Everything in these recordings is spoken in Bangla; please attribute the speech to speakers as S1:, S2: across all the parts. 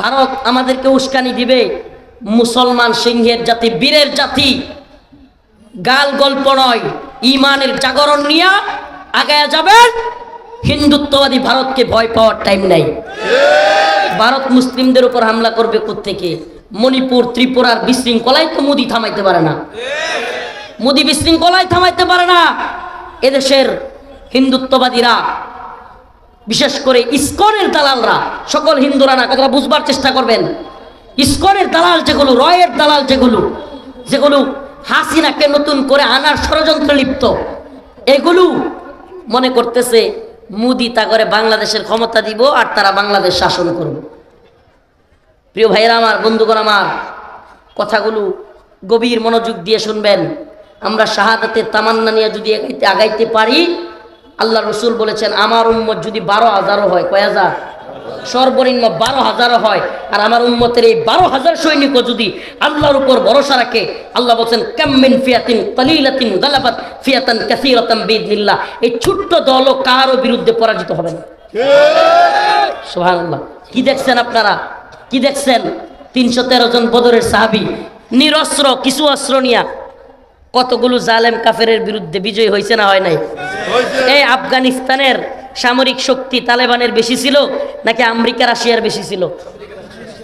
S1: ভারত আমাদেরকে উস্কানি দিবে। মুসলমান সিংহের জাতি, বীরের জাতি। গাল গল্প নয়, ইমানের জাগরণ নিয়ে আগায়া যাবেন হিন্দুত্ববাদী ভারতকে ভয় পাওয়ার টাইম নাই। ভারত মুসলিমদের উপর হামলা করবে থেকে মণিপুর, ত্রিপুরার বিশৃঙ্খলায় তো মোদি থামাইতে পারে না। মোদি বিশৃঙ্খলায় থামাইতে পারে না। এদেশের হিন্দুত্ববাদীরা বিশেষ করে ইস্কনের দালালরা, সকল হিন্দুরা না, কথাটা বুঝবার চেষ্টা করবেন। ইস্কনের দালাল যেগুলো, রয়ের দালাল যেগুলো যেগুলো হাসিনাকে নতুন করে আনার ষড়যন্ত্র লিপ্ত, এগুলো মনে করতেছে মুদি তা করে বাংলাদেশের ক্ষমতা দিব আর তারা বাংলাদেশ শাসন করবে প্রিয় ভাইয়েরা আমার, বন্ধুগণ আমার, কথাগুলো গভীর মনোযোগ দিয়ে শুনবেন। আমরা শাহাদাতের তামান্না নিয়ে যদি আগাইতে আগাইতে পারি আল্লাহ রসুল বলেছেন, আমার উম্মত যদি বারো হাজারও হয়, কয় হাজার? সর্বনিম্ন বারো হাজারও হয়। আর আমার উম্মতের এই বারো হাজার সৈনিকও যদি আল্লাহর উপর ভরসা রাখে, আল্লাহ বলছেন, কাম্মিন ফিয়াতিন তালিলাতিন গালাবাত ফিয়াতান কাসিরাতাম বিদনিল্লাহ এই ছোট্ট দলও কারও বিরুদ্ধে পরাজিত হবে না। কি দেখছেন আপনারা? কি দেখছেন? তিনশো তেরো জন বদরের সাহাবি, নিরস্ত্র, কিছু অস্ত্র নিয়া কতগুলো জালেম কাফের বিরুদ্ধে বিজয় হয়েছে না হয় নাই? এই আফগানিস্তানের সামরিক শক্তি তালেবানের বেশি ছিল নাকি আমেরিকা, রাশিয়ার বেশি ছিল?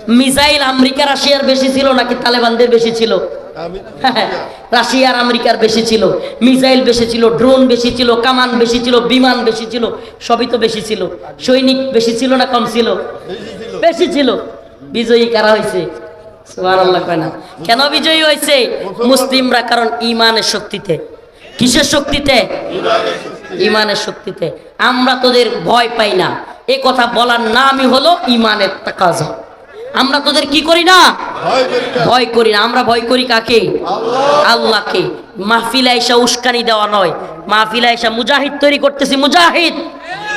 S1: মিসাইল আমেরিকা, রাশিয়ার বেশি ছিল নাকি তালেবানদের বেশি ছিল? রাশিয়ার আমেরিকার বেশি ছিল। মিসাইল বেশি ছিল, ড্রোন বেশি ছিল, কামান বেশি ছিল, বিমান বেশি ছিল, সবই তো বেশি ছিল। সৈনিক বেশি ছিল না কম ছিল? বেশি ছিল। বিজয়ী কারা হয়েছে কেন বিজয়ী হয়েছে মুসলিমরা কারণ ইমানের শক্তিতে। কিসের শক্তিতে? ইমানের শক্তিতে। আমরা তোদের ভয় পাই না। এ কথা বলার নামই হলো ইমানের তাকাজা। আমরা তোদের কি করি না? ভয় করি না। আমরা ভয় করি কাকে? আল্লাহকে। মাহফিলা এসা উস্কানি দেওয়া নয়। মাহফিলা এসা মুজাহিদ তৈরি করতেছি মুজাহিদ।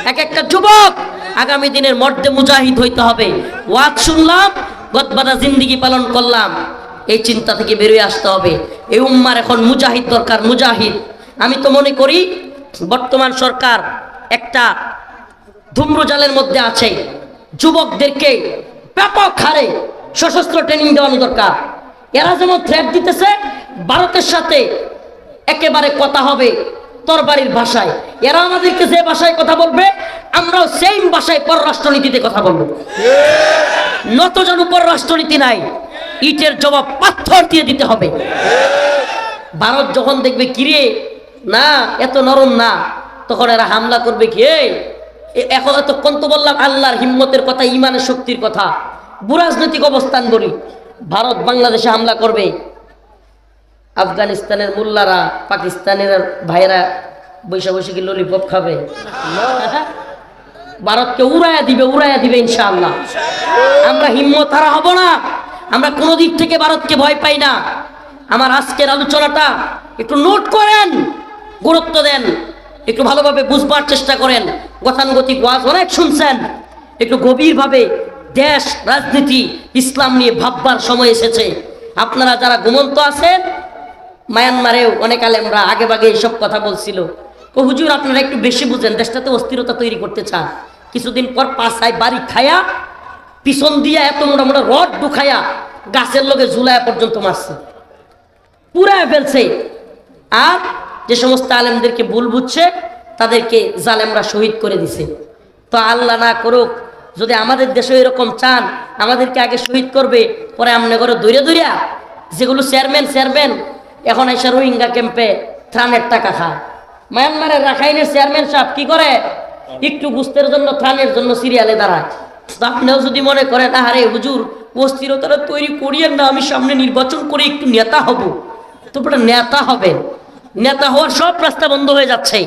S1: এক একটা যুবক আগামী দিনের মর্দে মুজাহিদ হইতে হবে। ওয়াজ শুনলাম গদবাদা জিন্দিগি পালন করলাম। এই চিন্তা থেকে বেরিয়ে আসতে হবে। এই উম্মার এখন মুজাহিদ দরকার মুজাহিদ। আমি তো মনে করি বর্তমান সরকার একটা ধূম্রজালের মধ্যে আছে। যুবকদেরকে ব্যাপক হারে সশস্ত্র ট্রেনিং দেওয়ানো দরকার। এরা যেমন থ্রেট দিতেছে, ভারতের সাথে একেবারে কথা হবে তরবারির ভাষায়। এরা আমাদেরকে যে ভাষায় কথা বলবে, আমরাও সেম ভাষায় পররাষ্ট্রনীতিতে কথা বলব। নতজন উপর রাষ্ট্রনীতি নাই, ইটের জবাব পাথর দিয়ে দিতে হবে। ভারত যখন দেখবে, কিরে না, এত নরম না। তখন এরা হামলা করবে কি? এখন এতক্ষণ তো বললাম আল্লাহর হিম্মতের কথা, ইমানের শক্তির কথা। বুরাজনৈতিক অবস্থান বলি ভারত বাংলাদেশে হামলা করবে। আফগানিস্তানের মোল্লারা, পাকিস্তানের ভাইরা বৈশা বৈশা কি ললিপপ খাবে? ভারতকে উড়াইয়া দিবে উড়াইয়া দিবে ইনশাআল্লাহ। আমরা হিম্মত হারা হব না। আমরা কোনো দিক থেকে ভারতকে ভয় পাই না। আমার আজকের আলোচনাটা একটু নোট করেন। গুরুত্ব দেন। একটু ভালোভাবে বুঝবার চেষ্টা করেন। গতানুগতিক ওয়াজ অনেক শুনছেন। একটু গভীরভাবে দেশ, রাজনীতি, ইসলাম নিয়ে ভাববার সময় এসেছে। আপনারা যারা ঘুমন্ত আছেন, মায়ানমারেও অনেক আলেমরা আগে বাগে এইসব কথা বলছিল। তো হুজুর, আপনারা একটু বেশি বুঝেন, দেশটাতে অস্থিরতা তৈরি করতে চান। কিছুদিন পর পাশায় বাড়ি খায়া পিছন দিয়া এত মোটা মোটা রড ঢুকায়া গাছের লগে ঝুলায়া পর্যন্ত মারছে। পুরায় ফেলছে। আর যে সমস্ত আলেমদেরকে ভুল বুঝছে, তাদেরকে জালেমরা শহীদ করে দিছে। তো আল্লাহ না করুক, যদি আমাদের দেশে এরকম চান, আমাদেরকে আগে শহীদ করবে, পরে আমনে করে দৌড়ে দৌড়িয়া যেগুলো চেয়ারম্যান চেয়ারম্যান, এখন এসে রোহিঙ্গা ক্যাম্পে ত্রাণের টাকা খায়। মায়ানমারের রাখাইনের চেয়ারম্যান সাহেব কি করে? একটু গুস্তের জন্য, ত্রাণের জন্য সিরিয়ালে দাঁড়ায়। আপনিও যদি মনে করেন আরে হুজুর, অস্থিরতাটা তৈরি করিয়েন না, আমি সামনে নির্বাচন করে একটু নেতা হব। তো ওটা নেতা হবেন। নেতা হওয়ার সব রাস্তা বন্ধ হয়ে যাচ্ছে।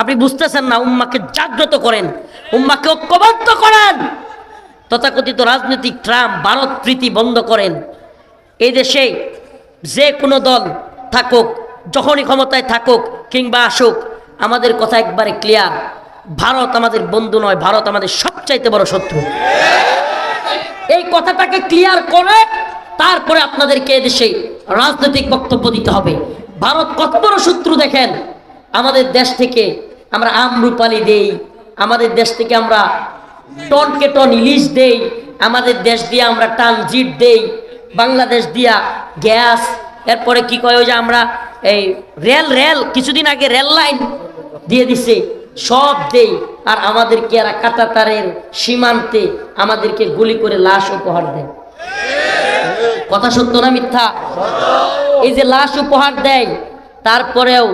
S1: আপনি বুঝতেছেন না, উম্মাকে জাগ্রত করেন, উম্মাকে ঐক্যবদ্ধ করেন। তথাকথিত রাজনৈতিক ট্রাম ভারত প্রীতি বন্ধ করেন। এই দেশে যে কোনো দল থাকুক, যখনই ক্ষমতায় থাকুক কিংবা আসুক, আমাদের কথা একবারে ক্লিয়ার ভারত আমাদের বন্ধু নয়, ভারত আমাদের সবচাইতে বড় শত্রু। এই কথাটাকে ক্লিয়ার করে তারপরে আপনাদেরকে এদেশে রাজনৈতিক বক্তব্য দিতে হবে। ভারত কত বড় শত্রু দেখেন? আমাদের দেশ থেকে আমরা আমরুপালি দেই, আমাদের দেশ থেকে আমরা টনকে টন ইলিশ দেই, আমাদের দেশ দিয়ে আমরা ট্রানজিট দেই, বাংলাদেশ দিয়া গ্যাস, এরপরে কি কয় যে আমরা এই রেল রেল, কিছুদিন আগে রেল লাইন দিয়ে দিছে, সব দেই, আর আমাদেরকে এরা কাটাতারের সীমান্তে আমাদেরকে গুলি করে লাশ উপহার দেয়। কথা সত্য না মিথ্যা? এই যে লাশ উপহার দেয়, তারপরেও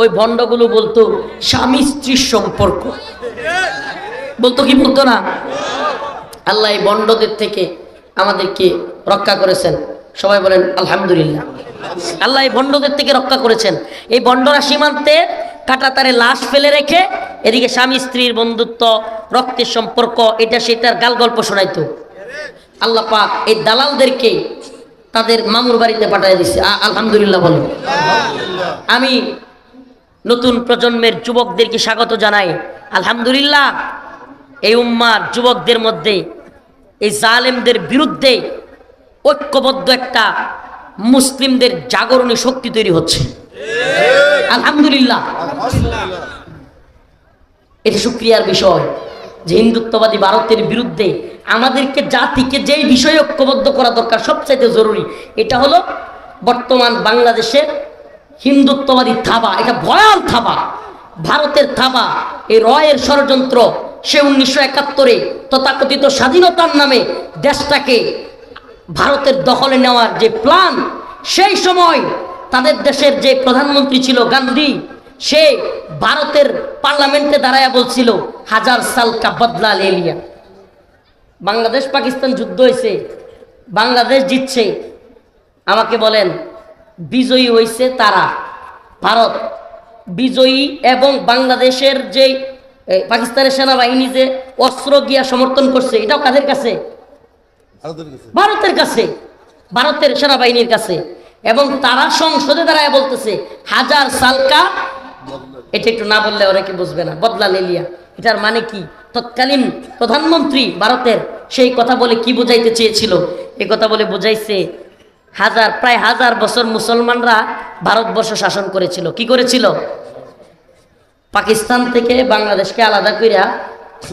S1: ওই ভণ্ডগুলো বলতো, স্বামী স্ত্রীর সম্পর্ক। বলতো কি বলতো না? আল্লাহ এই বন্ডদের থেকে আমাদেরকে রক্ষা করেছেন। সবাই বলেন, আলহামদুলিল্লাহ। আল্লাহ এই বন্ডদের থেকে রক্ষা করেছেন। এই বন্ডরা সীমান্তে কাটাতারে লাশ ফেলে রেখে এদিকে স্বামী স্ত্রীর বন্ধুত্ব, রক্তের সম্পর্ক, এটা সেটার গাল গল্প শোনাইতো। আল্লাহ পাক এই দালালদেরকে তাদের মামুর বাড়িতে পাঠিয়ে দিচ্ছে আ- আলহামদুলিল্লাহ বলেন আমি নতুন প্রজন্মের যুবকদেরকে স্বাগত জানাই। আলহামদুলিল্লাহ এই উম্মার যুবকদের মধ্যে এই জালেমদের বিরুদ্ধে ঐক্যবদ্ধ একটা মুসলিমদের জাগরণী শক্তি তৈরি হচ্ছে। আলহামদুলিল্লাহ। এটা সুক্রিয়ার বিষয় যে হিন্দুত্ববাদী ভারতের বিরুদ্ধে আমাদেরকে জাতিকে যেই বিষয়ে ঐক্যবদ্ধ করা দরকার সবচাইতে জরুরি, এটা হলো বর্তমান বাংলাদেশের হিন্দুত্ববাদী থাবা, এটা ভয়াল থাবা। ভারতের থাবা, এই রয়ের ষড়যন্ত্র, সে উনিশশো একাত্তরে তথাকথিত স্বাধীনতার নামে দেশটাকে ভারতের দখলে নেওয়ার যে প্ল্যান, সেই সময় তাদের দেশের যে প্রধানমন্ত্রী ছিল গান্ধী, সে ভারতের পার্লামেন্টে দাঁড়ায় বলছিল, হাজার সাল কা বদলা লে লিয়া। বাংলাদেশ পাকিস্তান যুদ্ধ হয়েছে বাংলাদেশ জিতছে। আমাকে বলেন বিজয়ী হয়েছে তারা? ভারত। বিজয়ী এবং বাংলাদেশের যে পাকিস্তানের সেনাবাহিনী যে অস্ত্র গিয়া সমর্থন করছে এটাও কাদের কাছে? ভারতের কাছে। ভারতের সেনাবাহিনীর কাছে। এবং তারা সংসদে দাঁড়ায় বলতেছে হাজার সালকা এটা একটু না বললে অনেকে বুঝবে না বদলা লেলিয়া এটার মানে কি? তৎকালীন প্রধানমন্ত্রী ভারতের সেই কথা বলে কি বোঝাইতে চেয়েছিল? এই কথা বলে বোঝাইছে, হাজার, প্রায় হাজার বছর মুসলমানরা ভারতবর্ষ শাসন করেছিল। কি করেছিল? পাকিস্তান থেকে বাংলাদেশকে আলাদা কইরা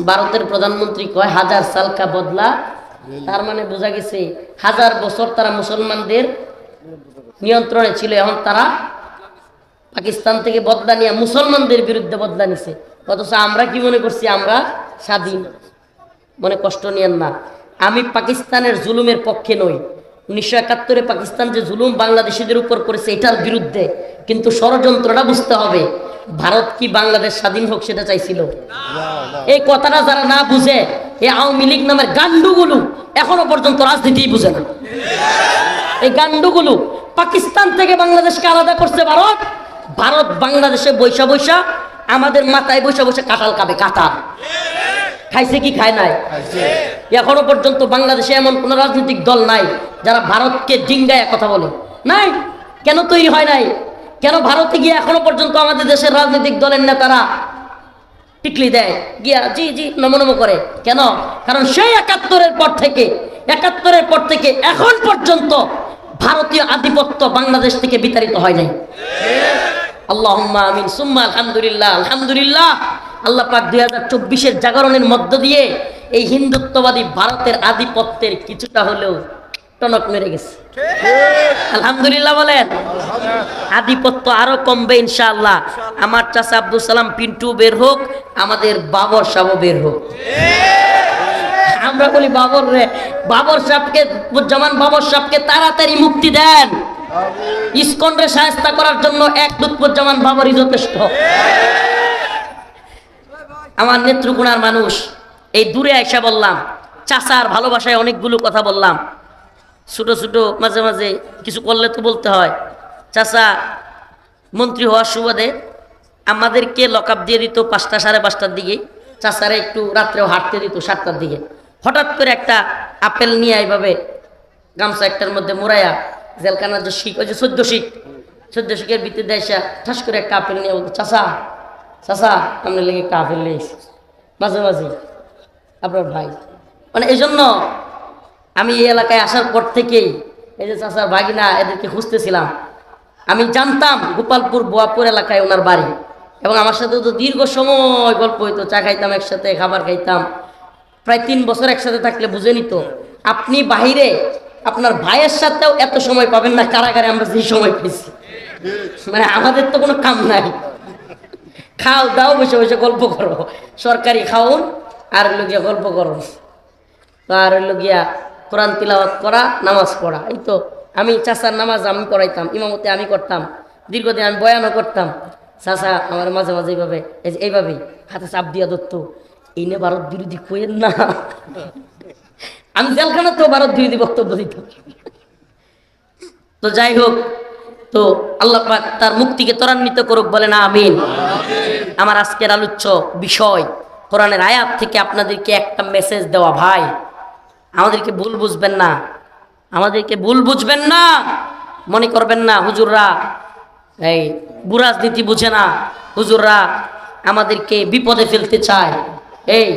S1: ভারতের প্রধানমন্ত্রী কয়, হাজার সালকা বদলা। তার মানে বোঝা গেছে, হাজার বছর তারা মুসলমানদের নিয়ন্ত্রণে ছিল, এখন তারা পাকিস্তান থেকে বদলা নিয়ে মুসলমানদের বিরুদ্ধে বদলা নিছে। অথচ আমরা কি মনে করছি? আমরা স্বাধীন। মনে কষ্ট নিয়েন না। আমি পাকিস্তানের জুলুমের পক্ষে নই। উনিশশো একাত্তরে পাকিস্তান যে জুলুম বাংলাদেশিদের উপর করেছে, এটার বিরুদ্ধে কিন্তু ষড়যন্ত্রটা বুঝতে হবে। ভারত কি বাংলাদেশ স্বাধীন হোক সেটা চাইছিল? এই কথাটা যারা না বুঝে, এই আওয়ামী লীগ নামের গান্ডুগুলো এখনও পর্যন্ত রাজনীতি বুঝে না। এই গান্ডুগুলো পাকিস্তান থেকে বাংলাদেশকে আলাদা করছে ভারত। ভারত বাংলাদেশে বৈশা বৈশা আমাদের মাথায় বৈশা বসে কাঁঠাল খাবে কাঁঠাল খাইছে কি খায় নাই? এখনও পর্যন্ত বাংলাদেশে এমন কোন রাজনৈতিক দল নাই যারা ভারতকে ডিঙ্গায় কথা বলে। নাই? কেন তৈরি হয় নাই? কেন ভারতে গিয়ে এখনও পর্যন্ত আমাদের দেশের রাজনৈতিক দলের নেতারা টিকলি দেয়? গিয়া জি জি নমো নমো করে। কেন? কারণ সেই একাত্তরের পর থেকে একাত্তরের পর থেকে এখন পর্যন্ত ভারতীয় আধিপত্য বাংলাদেশ থেকে বিতাড়িত হয় নাই। আল্লাহ পাক চব্বিশের জাগরণের মধ্য দিয়ে এই হিন্দুত্ববাদী ভারতের আধিপত্যের কিছুটা হলেও টনক মেরে গেছে। আলহামদুলিল্লাহ বলেন। আধিপত্য আরও কমবে ইনশাআল্লাহ। আমার চাচা আব্দুল সালাম পিন্টু বের হোক, আমাদের বাবর সাহ বের হোক। আমরা বলি বাবর রে, বাবর সাহেবকে জামান বাবর সাহেবকে তাড়াতাড়ি মুক্তি দেন। ইসকনরে সাহায্য করার জন্য এক দুৎপজ্জামান বাবরই যথেষ্ট। আমার নেত্রকোনার মানুষ, এই দূরে আইসা বললাম, চাচার ভালোবাসায় অনেকগুলো কথা বললাম। ছোট ছোট মাঝে মাঝে কিছু করলে তো বলতে হয়। চাচা, মন্ত্রী হওয়ার সুবাদে আমাদেরকে লকআপ দিয়ে দিত পাঁচটা সাড়ে পাঁচটার দিকে। চাচারা একটু রাত্রেও হাঁটতে দিত সাতটার দিকে। হঠাৎ করে একটা আপেল নিয়ে এইভাবে গামছা একটার মধ্যে মোড়াইয়া জেলখানার যে শিখ, ওই যে চোদ্দ শিখ, চোদ্দ শিখের ভিতরে দেশা ঠাস করে একটা আপেল নিয়ে বলতো চাচা চাচা, আপনার লেগে একটা আপেল নিয়ে মাঝে মাঝে, আপনার ভাই। মানে এই জন্য আমি এই এলাকায় আসার পর থেকেই এই যে চাচার ভাগিনা এদেরকে খুঁজতেছিলাম। আমি জানতাম গোপালপুর, বোয়াপুর এলাকায় ওনার বাড়ি। এবং আমার সাথে তো দীর্ঘ সময় গল্প হইতো, চা খাইতাম একসাথে, খাবার খাইতাম। প্রায় তিন বছর একসাথে থাকলে বুঝেনি তো আপনি বাহিরে আপনার ভাইয়ের সাথেও এত সময় পাবেন না কারাগারে আমরা যে সময় পেয়েছি। মানে আমাদের তো কোনো কাম নাই। খাও দাও, বসে বসে গল্প করো। সরকারি খাওন, আর গিয়া গল্প করো। আর গিয়া কোরআন তিলাওয়াত করা নামাজ পড়া। এই তো আমি চাচার নামাজ আমি পড়াইতাম, ইমামতে আমি করতাম, দীর্ঘদিন আমি বয়ানও করতাম। চাচা আমার মাঝে মাঝে এইভাবে এইভাবেই, হাতে চাপ দিয়া দত্ত এই নিয়ে ভারত বিরোধী কোয়েন না। আমি জেলখানা তো ভারত বিরোধী বক্তব্য দিতাম তো। যাই হোক, তো আল্লাহ তার মুক্তিকে ত্বরান্বিত করুক বলে না আমিন। আমার আজকের আলোচ্য বিষয়, কোরআনের আয়াত থেকে আপনাদেরকে একটা মেসেজ দেওয়া, ভাই, আমাদেরকে ভুল বুঝবেন না। আমাদেরকে ভুল বুঝবেন না, মনে করবেন না, হুজুররা এই বুরাজনীতি বুঝে না। হুজুররা আমাদেরকে বিপদে ফেলতে চায়। এই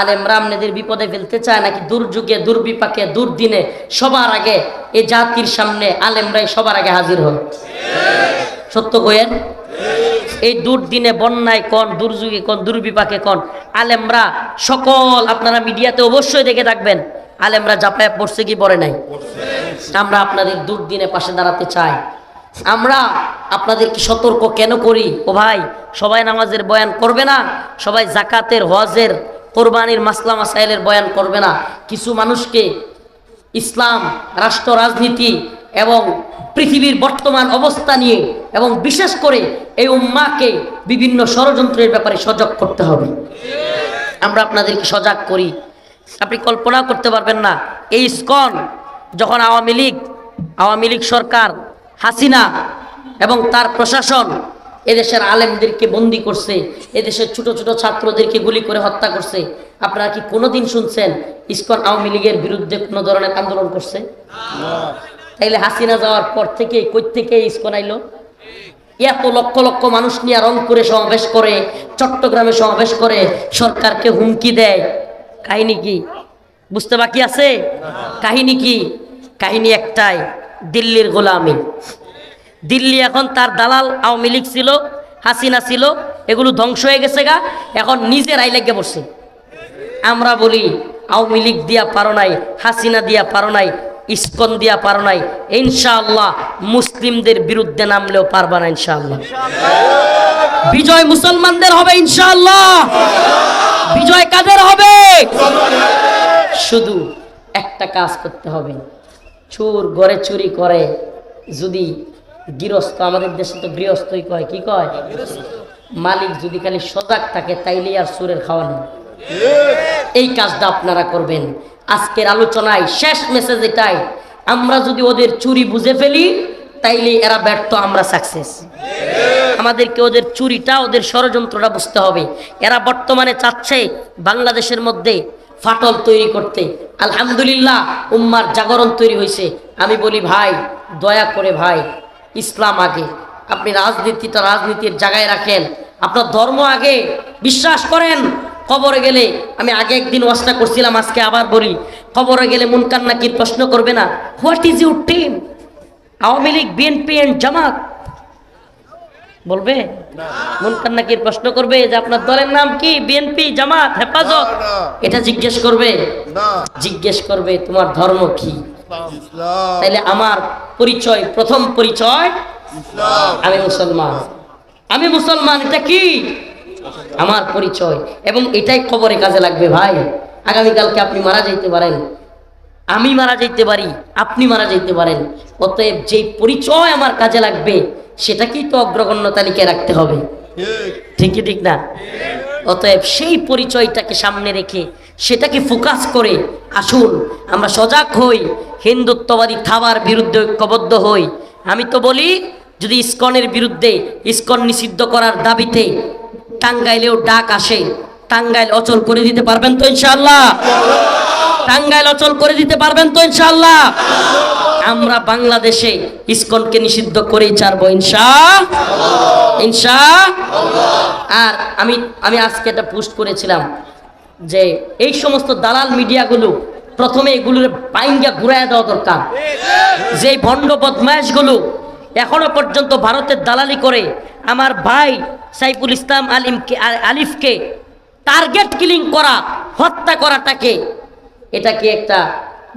S1: আলেমরা আপনাদের বিপদে ফেলতে চায় নাকি দুর্যুগে, দুর্বিপাকে, দুর্দিনে সবার আগে এ জাতির সামনে আলেমরাই সবার আগে হাজির হয়। সত্য কয়েন এই দুর্দিনে বন্যায় কন, দুর্যোগে কন, দুর্বিপাকে কন আলেমরা সকল আপনারা মিডিয়াতে অবশ্যই দেখে থাকবেন। আলেমরা জাপায় পড়ছে কি পড়ে নাই? আমরা আপনাদের দুর্দিনে পাশে দাঁড়াতে চাই। আমরা আপনাদেরকে সতর্ক কেন করি? ও ভাই, সবাই নামাজের বয়ান করবে না? সবাই জাকাতের, হজের কোরবানির মাসলা মাসাইলের বয়ান করবে না। কিছু মানুষকে ইসলাম, রাষ্ট্র, রাজনীতি এবং পৃথিবীর বর্তমান অবস্থা নিয়ে এবং বিশেষ করে এই উম্মাকে বিভিন্ন ষড়যন্ত্রের ব্যাপারে সজাগ করতে হবে। আমরা আপনাদেরকে সজাগ করি। আপনি কল্পনা করতে পারবেন না, এই স্কন যখন আওয়ামী লীগ আওয়ামী লীগ সরকার, হাসিনা এবং তার প্রশাসন এদেশের আলেমদেরকে বন্দি করছে, এদেশের ছোট ছোট ছাত্রদেরকে গুলি করে হত্যা করছে। আপনারা কি কোনোদিন শুনছেন ইস্কন আওয়ামী লীগের বিরুদ্ধে কোনো ধরনের আন্দোলন করছে? তাইলে হাসিনা যাওয়ার পর থেকে কই থেকে ইস্কন আইলো? এত লক্ষ লক্ষ মানুষ নিয়ে রংপুরে সমাবেশ করে, চট্টগ্রামে সমাবেশ করে, সরকারকে হুমকি দেয়। কাহিনী কি? বুঝতে বাকি আছে? কাহিনী কি? কাহিনী একটাই, দিল্লির গোলামি। দিল্লি এখন তার দালাল আওয়ামী লীগ ছিল, হাসিনা ছিল, এগুলো ধ্বংস হয়ে গেছে গা, এখন নিজের আই লেগে পড়ছে আমরা বলি, আওয়ামী লীগ দিয়া পারো নাই, হাসিনা দিয়া পারো নাই, ইস্কন দিয়া পারো নাই, ইনশাআল্লাহ মুসলিমদের বিরুদ্ধে নামলেও পারবা না ইনশাআল্লাহ। বিজয় মুসলমানদের হবে ইনশাআল্লাহ। বিজয় কাদের হবে? শুধু একটা কাজ করতে হবে। চোর ঘরে চুরি করে, যদি গৃহস্থ, আমাদের দেশে তো গৃহস্থই কয়, কি কয়? মালিক যদি খালি সজাগ থাকে তাইলে আর খাওয়া নেই। এই কাজটা আপনারা করবেন। আজকের আলোচনায় শেষ মেসেজ এটাই, আমরা যদি ওদের চুরি বুঝে ফেলি তাইলে এরা ব্যর্থ, আমরা সাকসেস আমাদেরকে ওদের চুরিটা, ওদের ষড়যন্ত্রটা বুঝতে হবে। এরা বর্তমানে চাচ্ছে বাংলাদেশের মধ্যে ফাটল তৈরি করতে। আলহামদুলিল্লাহ, উম্মার জাগরণ তৈরি হয়েছে। আমি বলি, ভাই, দয়া করে ভাই ইসলাম আগে। আপনি রাজনীতিটা রাজনীতির জায়গায় রাখেন। আপনার ধর্ম আগে। বিশ্বাস করেন। কবরে গেলে আমি আগে একদিন ওয়াজটা করছিলাম আজকে আবার বলি কবরে গেলে মুনকার নাকির প্রশ্ন করবে না। What is your team Awami League BNP and Jamaat. বলবে? মুনকার নাকির প্রশ্ন করবে যে আপনার দলের নাম কি? বিএনপি জামাত হেফাজত। এটা জিজ্ঞেস করবে।
S2: না।
S1: জিজ্ঞেস করবে তোমার ধর্ম কি? তাইলে আমার পরিচয় প্রথম পরিচয় আমি মুসলমান। আমি মুসলমান এটা কি? আমার পরিচয়। এবং এটাই খবরে কাজে লাগবে ভাই। আগামীকালকে আপনি মারা যাইতে পারেন। আমি মারা যাইতে পারি আপনি মারা যাইতে পারেন। অতএব যে পরিচয় আমার কাজে লাগবে সেটাকেই তো অগ্রগণ্য তালিকায় রাখতে হবে।
S2: ঠিক।
S1: ঠিক কি ঠিক। না অতএব সেই পরিচয়টাকে সামনে রেখে সেটাকে ফোকাস করে আসুন, আমরা সজাগ হই, হিন্দুত্ববাদী থাবার বিরুদ্ধে ঐক্যবদ্ধ হই। আমি তো বলি, যদি ইস্কনের বিরুদ্ধে ইস্কন নিষিদ্ধ করার দাবিতে টাঙ্গাইলেও ডাক আসে, টাঙ্গাইল অচল করে দিতে পারবেন তো ইনশাল্লাহ টাঙ্গাইল অচল করে দিতে পারবেন তো ইনশাআল্লাহ? আমরা বাংলাদেশে ইস্কনকে নিষিদ্ধ করেই ছাড়বো ইনশা ইনশা আর আমি আমি আজকে একটা পোস্ট করেছিলাম যে এই সমস্ত দালাল মিডিয়াগুলো প্রথমে এগুলোর বাইঙ্গা ঘুরাইয়া দেওয়া দরকার। যে ভণ্ড বদমায়াসগুলো এখনও পর্যন্ত ভারতের দালালি করে আমার ভাই সাইফুল ইসলাম আলিমকে, আলিফকে টার্গেট কিলিং করা, হত্যা করাটাকে এটা কি একটা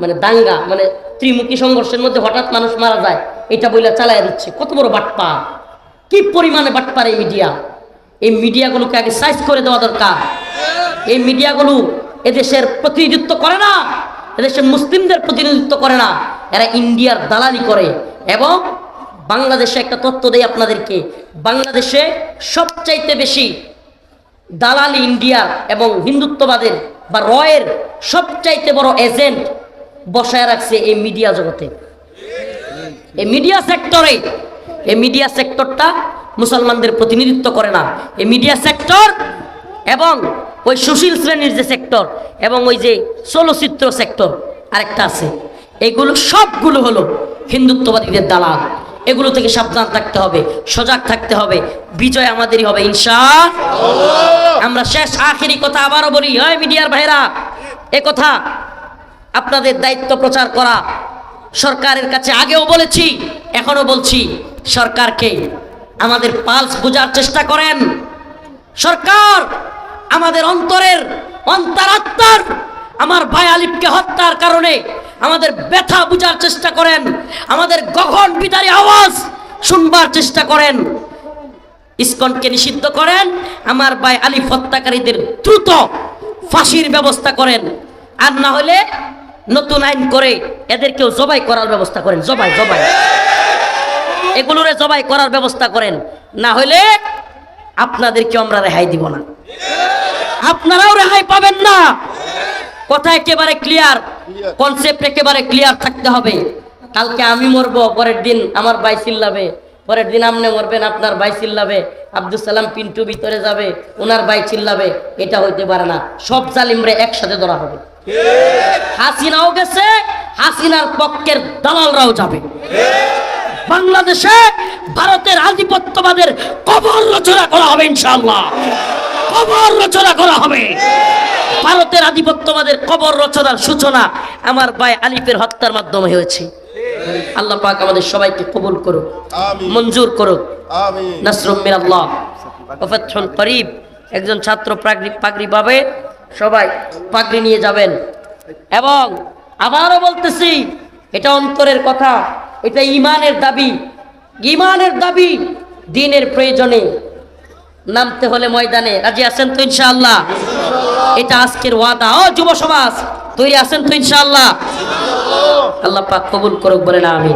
S1: মানে দাঙ্গা মানে ত্রিমুখী সংঘর্ষের মধ্যে হঠাৎ মানুষ মারা যায়, এটা বইলা চালায় দিচ্ছে। কত বড় বাটপা কি পরিমাণে বাটপার এই মিডিয়া এই মিডিয়াগুলোকে আগে সাইজ করে দেওয়া দরকার। এই মিডিয়াগুলো এদেশের প্রতিনিধিত্ব করে না, এদেশের মুসলিমদের প্রতিনিধিত্ব করে না। এরা ইন্ডিয়ার দালালি করে এবং বাংলাদেশে একটা তথ্য দেয় আপনাদেরকে। বাংলাদেশে সবচাইতে বেশি দালালি ইন্ডিয়ার এবং হিন্দুত্ববাদের বা রয়ের সবচাইতে বড় এজেন্ট বসায় রাখছে এই মিডিয়া জগতে। এই মিডিয়া সেক্টরে এই মিডিয়া সেক্টরটা মুসলমানদের প্রতিনিধিত্ব করে না। এই মিডিয়া সেক্টর এবং ওই সুশীল শ্রেণির যে সেক্টর এবং ওই যে চলচ্চিত্র সেক্টর আরেকটা আছে। এগুলো সবগুলো হলো হিন্দুত্ববাদীদের দালাল। এগুলো থেকে সাবধান থাকতে হবে, সজাগ থাকতে হবে, বিজয় আমাদেরই হবে ইনশা আমরা শেষ আখেরি কথা আবারও বলি, হয় মিডিয়ার ভাইরা, এ কথা আপনাদের দায়িত্ব প্রচার করা। সরকারের কাছে আগেও বলেছি এখনও বলছি, সরকারকে আমাদের পালস বোঝার চেষ্টা করেন। সরকার আমাদের অন্তরের অন্তরাত্মার, আমার ভাই আলিফকে হত্যার কারণে আমাদের ব্যথা বোঝার চেষ্টা করেন, আমাদের গগন বিদারী আওয়াজ শুনবার চেষ্টা করেন। ইসকনকে নিষিদ্ধ করেন, আমার ভাই আলিফ হত্যাকারীদের দ্রুত ফাঁসির ব্যবস্থা করেন। আর না হলে নতুন আইন করে এদেরকেও জবাই করার ব্যবস্থা করেন, জবাই জবাই। এগুলোরে জবাই করার ব্যবস্থা করেন। না হলে আপনাদেরকে আমরা রেহাই দিব না। আপনারাও রেহাই পাবেন না। কথা একেবারে ক্লিয়ার কনসেপ্ট একেবারে ক্লিয়ার থাকতে হবে। কালকে আমি মরবো, পরের দিন আমার ভাই চিল্লাবে। পরের দিন আপনি মরবেন, আপনার ভাই চিল্লাবে আব্দুল সালাম পিন্টু ভিতরে যাবে, ওনার ভাই চিল্লাবে, এটা হইতে পারে না। সব জালিমরে একসাথে ধরা হবে। হাসিনাও গেছে, হাসিনার পক্ষের দালালরাও যাবে। বাংলাদেশে ভারতের আধিপত্যবাদের কবর রচনা করা হবে, ইনশাআল্লাহ। কবর রচনা করা হবে। ভারতের আধিপত্যবাদের কবর রচনার সূচনা আমার ভাই আলিফের হত্যার মাধ্যমে হয়েছে। আল্লাহ পাক আমাদের সবাইকে কবুল করুক
S2: আমিন।
S1: মঞ্জুর করুক।
S2: আমিন।
S1: নাসরুম মিনাল্লাহ। ওয়াফাতহুন করিব। একজন ছাত্র পাগড়ি পাগড়ি পাবে সবাই পাগড়ি নিয়ে যাবেন। এবং আবারও বলতেছি এটা অন্তরের কথা এটা ইমানের দাবি। ইমানের দাবি দিনের প্রয়োজনে। নামতে হলে ময়দানে। রাজি আছেন তো ইনশাআল্লাহ? এটা আজকের ওয়াদা। ও যুব সমাজ, তৈরি আছেন তো ইনশাআল্লাহ? আল্লাহ পাক কবুল করুক বলে না আমি